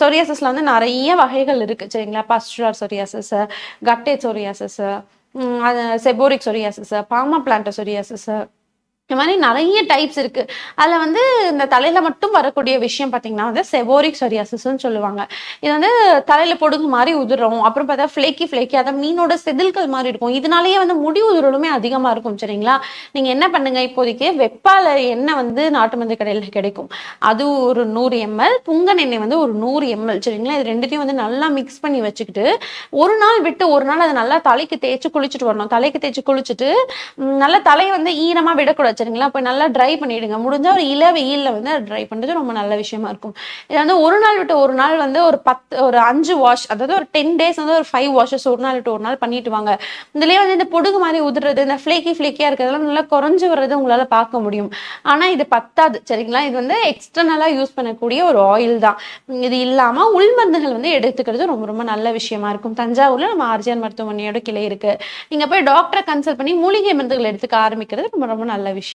சொரியாசஸில் வந்து நிறைய வகைகள் இருக்குது சரிங்களா? Pustular psoriasis guttate psoriasis seborrheic psoriasis palmar plantar psoriasis இந்த மாதிரி நிறைய டைப்ஸ் இருக்கு. அதுல வந்து இந்த தலையில மட்டும் வரக்கூடிய விஷயம் பாத்தீங்கன்னா வந்து செவோரிக் சொரியாசிஸ்ன்னு சொல்லுவாங்க. இது வந்து தலையில பொடுங்கு மாதிரி உதிரும். அப்புறம் பார்த்தா ஃபிளேக்கி ஃபிளேக்கி அதை மீனோட செதில்கள் மாதிரி இருக்கும். இதனாலேயே வந்து முடி உதிரலுமே அதிகமா இருக்கும் சரிங்களா? நீங்க என்ன பண்ணுங்க இப்போதைக்கு? வெப்பால எண்ணெய் வந்து நாட்டு மருந்து கடையில கிடைக்கும். அது ஒரு நூறு எம்எல் புங்கன் எண்ணெய் வந்து ஒரு நூறு எம்எல் சரிங்களா? இது ரெண்டுத்தையும் வந்து நல்லா மிக்ஸ் பண்ணி வச்சுக்கிட்டு ஒரு நாள் விட்டு ஒரு நாள் அதை நல்லா தலைக்கு தேய்ச்சி குளிச்சுட்டு வரணும். தலைக்கு தேய்ச்சி குளிச்சுட்டு நல்லா தலையை வந்து ஈரமா விடக்கூடாது. சரிங்களா போய் நல்லா ட்ரை பண்ணிவிடுங்க முடிஞ்சால் ஒரு இள வெயிலில் வந்து ட்ரை பண்ணுறது ரொம்ப நல்ல விஷயமா இருக்கும். இது வந்து ஒரு நாள் விட்டு ஒரு நாள் வந்து ஒரு பத்து ஒரு அஞ்சு வாஷ் அதாவது ஒரு டென் டேஸ் வந்து ஒரு ஃபைவ் வாஷஸ் ஒரு நாள் விட்டு ஒரு நாள் பண்ணிட்டு வாங்க. இதுலேயே வந்து இந்த பொடுகு மாதிரி உதுறது இந்த ஃப்ளேக்கி ஃப்ளேக்கியாக இருக்கிறதெல்லாம் நல்லா குறைஞ்சி வர்றது உங்களால் பார்க்க முடியும். ஆனால் இது பத்தாது சரிங்களா? இது வந்து எக்ஸ்டர்னலாக யூஸ் பண்ணக்கூடிய ஒரு ஆயில் தான். இது இல்லாமல் உள் மருந்துகள் வந்து எடுத்துக்கிறது ரொம்ப ரொம்ப நல்ல விஷயமா இருக்கும். தஞ்சாவூரில் நம்ம ஆர்ஜிஆர் மருத்துவமனையோட கிளை இருக்குது நீங்கள் போய் டாக்டரை கன்சல்ட் பண்ணி மூலிகை மருந்துகள் எடுத்துக்க ஆரம்பிக்கிறது ரொம்ப ரொம்ப நல்ல விஷயம்.